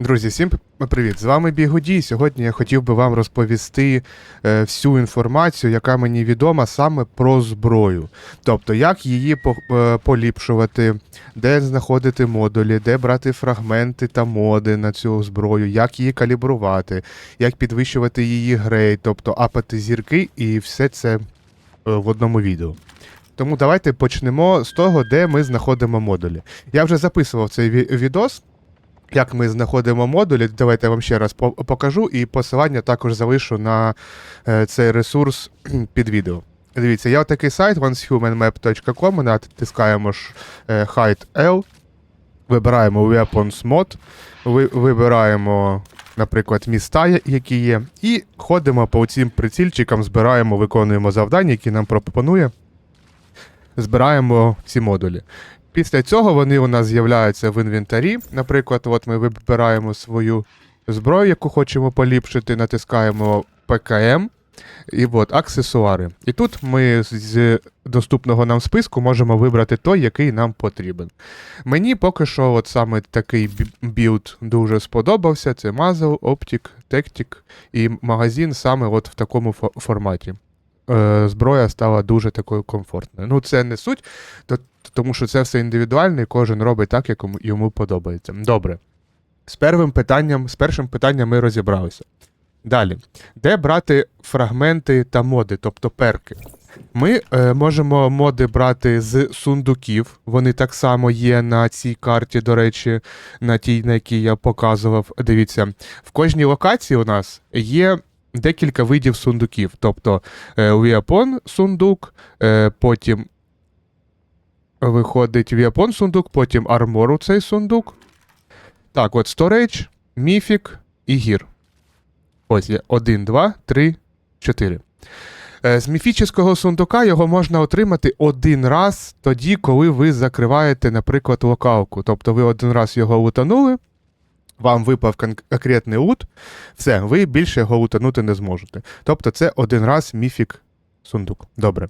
Друзі, всім привіт! З вами Бігодій. Сьогодні я хотів би вам розповісти е, всю інформацію, яка мені відома саме про зброю. Тобто, як її е, поліпшувати, де знаходити модулі, де брати фрагменти та моди на цю зброю, як її калібрувати, як підвищувати її грейд, тобто апати зірки і все це е, в одному відео. Тому давайте почнемо з того, де ми знаходимо модулі. Я вже записував цей відос. Як ми знаходимо модулі, давайте я вам ще раз покажу, і посилання також залишу на е, цей ресурс під відео. Дивіться, є такий сайт oncehumanmap.com, натискаємо ж е, Hide L, вибираємо Weapons Mod, вибираємо, наприклад, міста, які є, і ходимо по цим прицільчикам, збираємо, виконуємо завдання, які нам пропонує. Збираємо ці модулі. Після цього вони у нас з'являються в інвентарі. Наприклад, от ми вибираємо свою зброю, яку хочемо поліпшити, натискаємо ПКМ і от аксесуари. І тут ми з- доступного нам списку можемо вибрати той, який нам потрібен. Мені поки що от саме такий білд дуже сподобався. Це Muzzle, Optic, Tactic і магазин саме от в такому фо- форматі. Е, зброя стала дуже такою комфортною. Ну, це не суть, то, тому що це все індивідуально, і кожен робить так, як йому- подобається. Добре. З первим питанням, з першим питанням ми розібралися. Далі, де брати фрагменти та моди, тобто перки? Ми е, можемо моди брати з сундуків. Вони так само є на цій карті, до речі, на тій, на якій я показував. Дивіться, в кожній локації у нас є декілька видів сундуків. Тобто е, Weapon сундук, е, потім виходить Weapon сундук, потім Armor цей сундук. Так, от Storage, Mythic і Гір. Ось є 1, 2, 3, 4. Е, З міфічного сундука його можна отримати один раз тоді, коли ви закриваєте, наприклад, локалку. Тобто ви один раз його утонули, вам випав конкретний лут, все, ви більше його утонути не зможете. Тобто це один раз міфік сундук. Добре.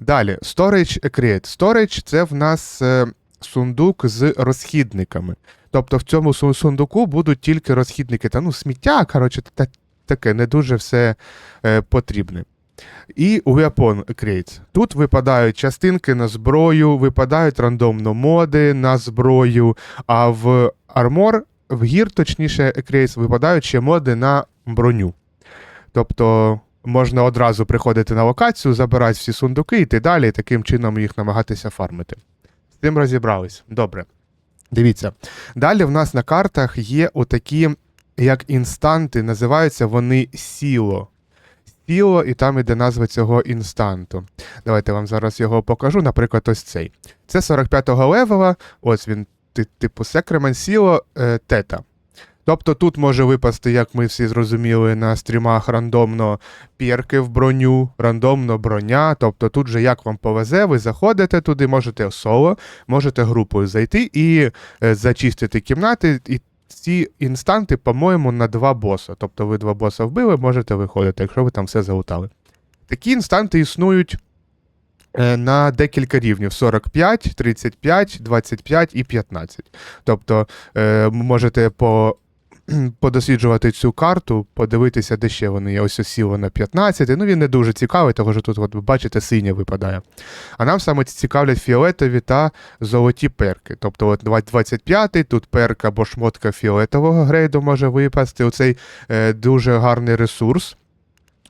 Далі, Storage Create. Storage це в нас е, сундук з розхідниками. Тобто в цьому сундуку будуть тільки розхідники. Та ну, сміття, коротше, та, таке не дуже все е, потрібне. І Weapon Create. Тут випадають частинки на зброю, випадають рандомно моди на зброю, а в Armor, в гір, точніше, Creates, випадають ще моди на броню. Тобто можна одразу приходити на локацію, забирати всі сундуки, йти далі, і таким чином їх намагатися фармити. З цим розібрались. Добре. Дивіться. Далі в нас на картах є отакі, як інстанти, називаються вони сіло. Сіло, і там іде назва цього інстанту. Давайте вам зараз його покажу. Наприклад, ось цей. Це 45-го левела, ось він, типу, Секремен Сіло е, Тета. Тобто тут може випасти, як ми всі зрозуміли на стрімах, рандомно пірки в броню, рандомно броня. Тобто тут же як вам повезе, ви заходите туди, можете соло, можете групою зайти і е, зачистити кімнати. І ці інстанти, по-моєму, на два боса. Тобто ви два боса вбили, можете виходити, якщо ви там все залутали. Такі інстанти існують на декілька рівнів: 45, 35, 25 і 15. Тобто е, можете по. Подосліджувати цю карту, подивитися, де ще вони є. Ось осіло на 15. Ну він не дуже цікавий, тому що тут, от, бачите, синя випадає. А нам саме цікавлять фіолетові та золоті перки. Тобто, от 25-й, тут перка або шмотка фіолетового грейду може випасти. Оцей е, дуже гарний ресурс.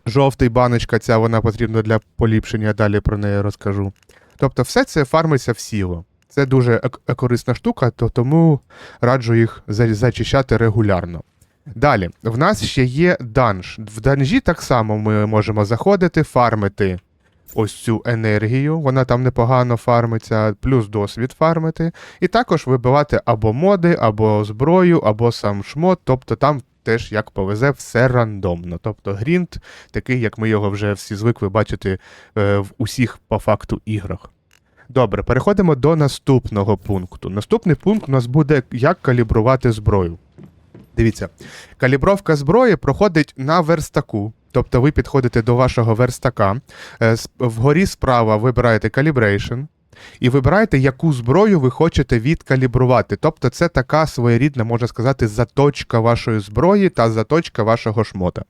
Жовтий баночка, ця вона потрібна для поліпшення, далі про неї розкажу. Тобто, все це фармиться в сіло. Це дуже корисна штука, то тому раджу їх зачищати регулярно. Далі, в нас ще є данж. В данжі так само ми можемо заходити, фармити ось цю енергію, вона там непогано фармиться, плюс досвід фармити. І також вибивати або моди, або зброю, або сам шмот, тобто там теж як повезе все рандомно. Тобто грінт, такий, як ми його вже всі звикли бачити е, в усіх по факту іграх. Добре, переходимо до наступного пункту. Наступний пункт у нас буде як калібрувати зброю. Дивіться, калібровка зброї проходить на верстаку. Тобто ви підходите до вашого верстака, е, вгорі справа вибираєте Calibration, і вибираєте, яку зброю ви хочете відкалібрувати. Тобто це така своєрідна, можна сказати, заточка вашої зброї та заточка вашого шмота.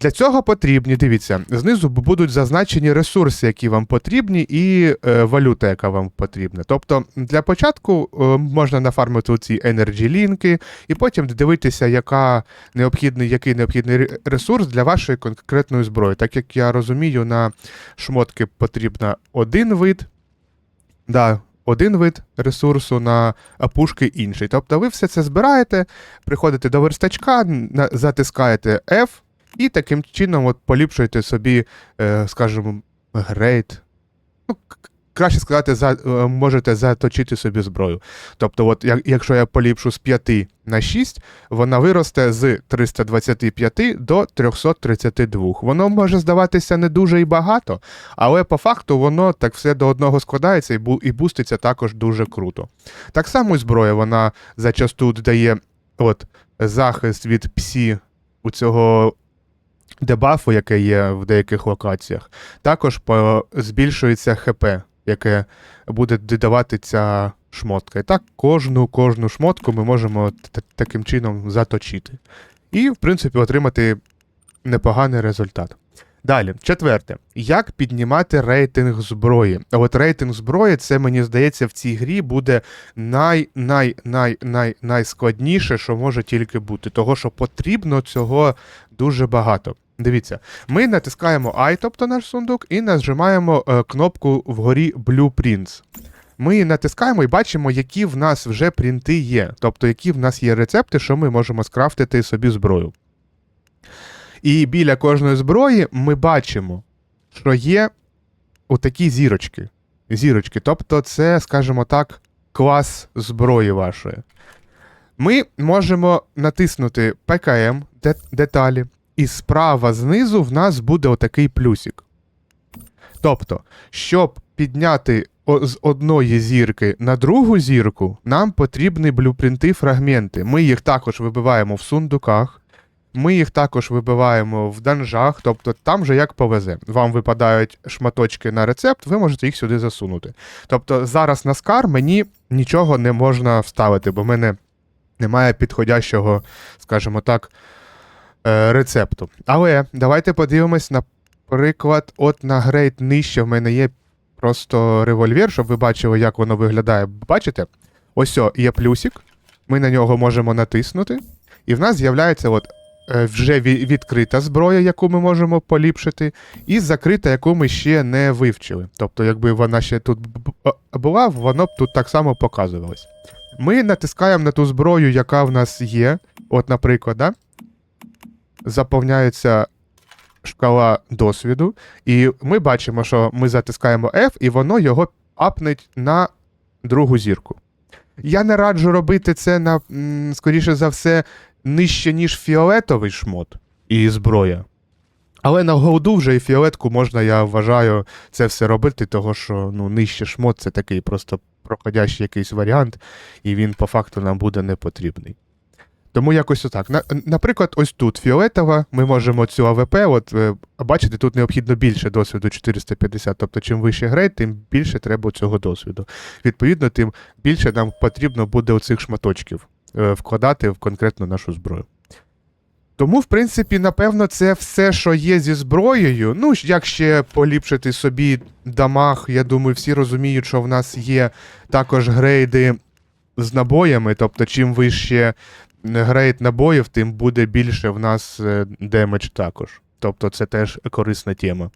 Для цього потрібні, дивіться, знизу будуть зазначені ресурси, які вам потрібні, і е, валюта, яка вам потрібна. Тобто, для початку е, можна нафармити ці energy лінки, і потім дивитися, яка необхідний, який необхідний ресурс для вашої конкретної зброї. Так як я розумію, на шмотки потрібно один вид, да, один вид ресурсу, на пушки інший. Тобто ви все це збираєте, приходите до верстачка, затискаєте F, і таким чином от поліпшуєте собі, е, скажімо, грейд. Ну, краще сказати, за, е, можете заточити собі зброю. Тобто, от, як, якщо я поліпшу з 5 на 6, вона виросте з 325 до 332. Воно може здаватися не дуже і багато, але по факту воно так все до одного складається і, бу, і буститься також дуже круто. Так само і зброя, вона зачасту дає от, захист від псі у цього дебафу, яке є в деяких локаціях. Також збільшується ХП, яке буде додавати ця шмотка. І так кожну кожну шмотку ми можемо таким чином заточити. І, в принципі, отримати непоганий результат. Далі, четверте. Як піднімати рейтинг зброї? От рейтинг зброї, це мені здається, в цій грі буде най, най, най, най, найскладніше, що може тільки бути. Того, що потрібно цього дуже багато. Дивіться, ми натискаємо I, тобто наш сундук, і нажимаємо е, кнопку вгорі Blueprints. Ми натискаємо і бачимо, які в нас вже принти є, тобто які в нас є рецепти, що ми можемо скрафтити собі зброю. І біля кожної зброї ми бачимо, що є отакі зірочки. Зірочки. Тобто, це, скажімо так, клас зброї вашої. Ми можемо натиснути ПКМ деталі, і справа знизу в нас буде отакий плюсик. Тобто, щоб підняти з одної зірки на другу зірку, нам потрібні блюпринти фрагменти. Ми їх також вибиваємо в сундуках, ми їх також вибиваємо в данжах, тобто там же як повезе. Вам випадають шматочки на рецепт, ви можете їх сюди засунути. Тобто зараз на скар мені нічого не можна вставити, бо в мене немає підходящого, скажімо так, рецепту. Але давайте подивимось, наприклад, от на грейд нижче в мене є просто револьвер, щоб ви бачили, як воно виглядає. Бачите? Ось о, є плюсик. Ми на нього можемо натиснути, і в нас з'являється от е, вже відкрита зброя, яку ми можемо поліпшити, і закрита, яку ми ще не вивчили. Тобто, якби вона ще тут була, воно б тут так само показувалось. Ми натискаємо на ту зброю, яка в нас є. От, наприклад, да? Заповняється шкала досвіду, і ми бачимо, що ми затискаємо F, і воно його апнеть на другу зірку. Я не раджу робити це на, скоріше за все, нижче, ніж фіолетовий шмот і зброя. Але на голду вже і фіолетку можна, я вважаю, це все робити, того що ну, нижче шмот це такий просто проходящий якийсь варіант, і він по факту нам буде не потрібний. Тому якось отак. На, наприклад, ось тут фіолетова, ми можемо цю АВП, от е, бачите, тут необхідно більше досвіду 450. Тобто, чим вищий грейд, тим більше треба цього досвіду. Відповідно, тим більше нам потрібно буде оцих шматочків е, вкладати в конкретно нашу зброю. Тому, в принципі, напевно, це все, що є зі зброєю. Ну, як ще поліпшити собі дамаг, я думаю, всі розуміють, що в нас є також грейди з набоями. Тобто, чим вище грейд набоїв, тим буде більше в нас е, демедж також. Тобто, це теж корисна тема.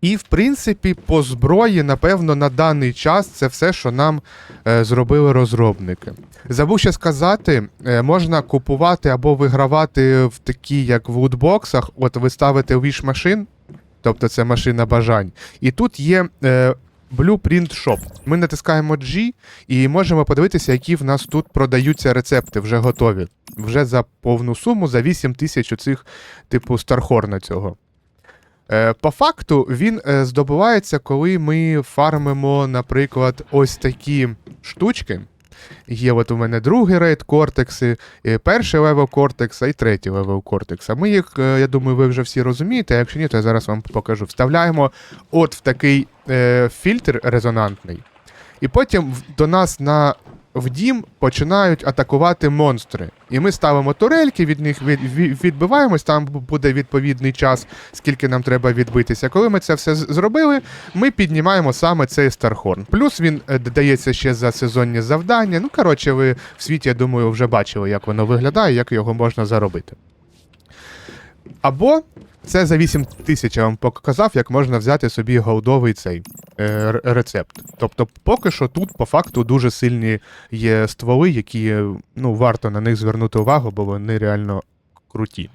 І, в принципі, по зброї, напевно, на даний час це все, що нам е, зробили розробники. Забув ще сказати, е, можна купувати або вигравати в такі, як в лутбоксах. От ви ставите Wish машин, тобто це машина бажань. І тут є е, Blueprint Shop. Ми натискаємо G і можемо подивитися, які в нас тут продаються рецепти, вже готові. Вже за повну суму, за 8 тисяч оцих, типу, Стархорна цього. Е, По факту він е, здобувається, коли ми фармимо, наприклад, ось такі штучки. Є от у мене другий рейд кортекси, перший левел кортекса і третій левел кортекса. Ми їх, е, я думаю, ви вже всі розумієте. а Якщо ні, то я зараз вам покажу. Вставляємо от в такий е, фільтр резонантний, і потім до нас на в дім починають атакувати монстри. І ми ставимо турельки, від них від, від- відбиваємось, там буде відповідний час, скільки нам треба відбитися. Коли ми це все зробили, ми піднімаємо саме цей Стархорн. Плюс він е, додається ще за сезонні завдання. Ну, коротше, ви в світі, я думаю, вже бачили, як воно виглядає, як його можна заробити. Або це за 8 тисяч я вам показав, як можна взяти собі голдовий цей е, рецепт. Тобто, поки що тут по факту дуже сильні є стволи, які ну, варто на них звернути увагу, бо вони реально круті.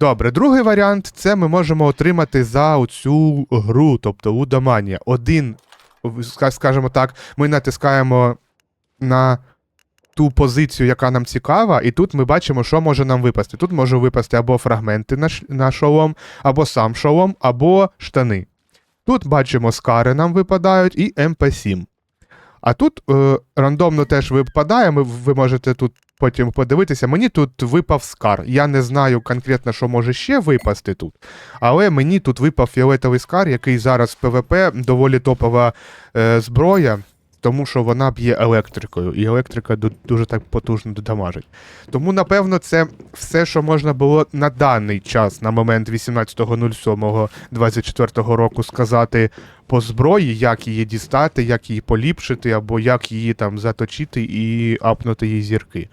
Добре, другий варіант це ми можемо отримати за цю гру, тобто Лудоманія. Один, скажімо так, ми натискаємо на ту позицію, яка нам цікава, і тут ми бачимо, що може нам випасти. Тут може випасти або фрагменти на, на шолом, або сам шолом, або штани. Тут бачимо скари нам випадають і МП7. А тут е, рандомно теж випадає, ми, ви можете тут потім подивитися. Мені тут випав скар. Я не знаю конкретно, що може ще випасти тут. Але мені тут випав фіолетовий скар, який зараз в ПВП доволі топова е, зброя, тому що вона б'є електрикою, і електрика дуже так потужно додамажить. Тому, напевно, це все, що можна було на даний час, на момент 18.07.24 року сказати по зброї, як її дістати, як її поліпшити, або як її там заточити і апнути її зірки.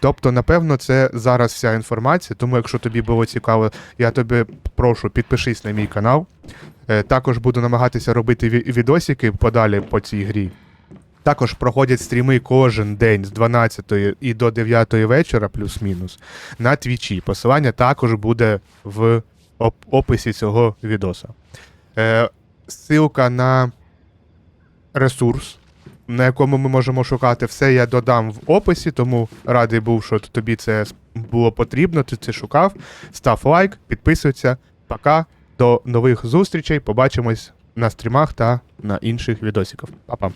Тобто, напевно, це зараз вся інформація. Тому, якщо тобі було цікаво, я тебе прошу підпишись на мій канал. Е, Також буду намагатися робити відосики подалі по цій грі. Також проходять стріми кожен день з 12 і до 9 вечора, плюс-мінус, на твічі. Посилання також буде в описі цього відоса. Е, ссылка на ресурс, на якому ми можемо шукати все, я додам в описі, тому радий був, що тобі це було потрібно, ти це шукав. Став лайк, підписуйся. Пока. До нових зустрічей. Побачимось на стрімах та на інших відосиках. Па-па.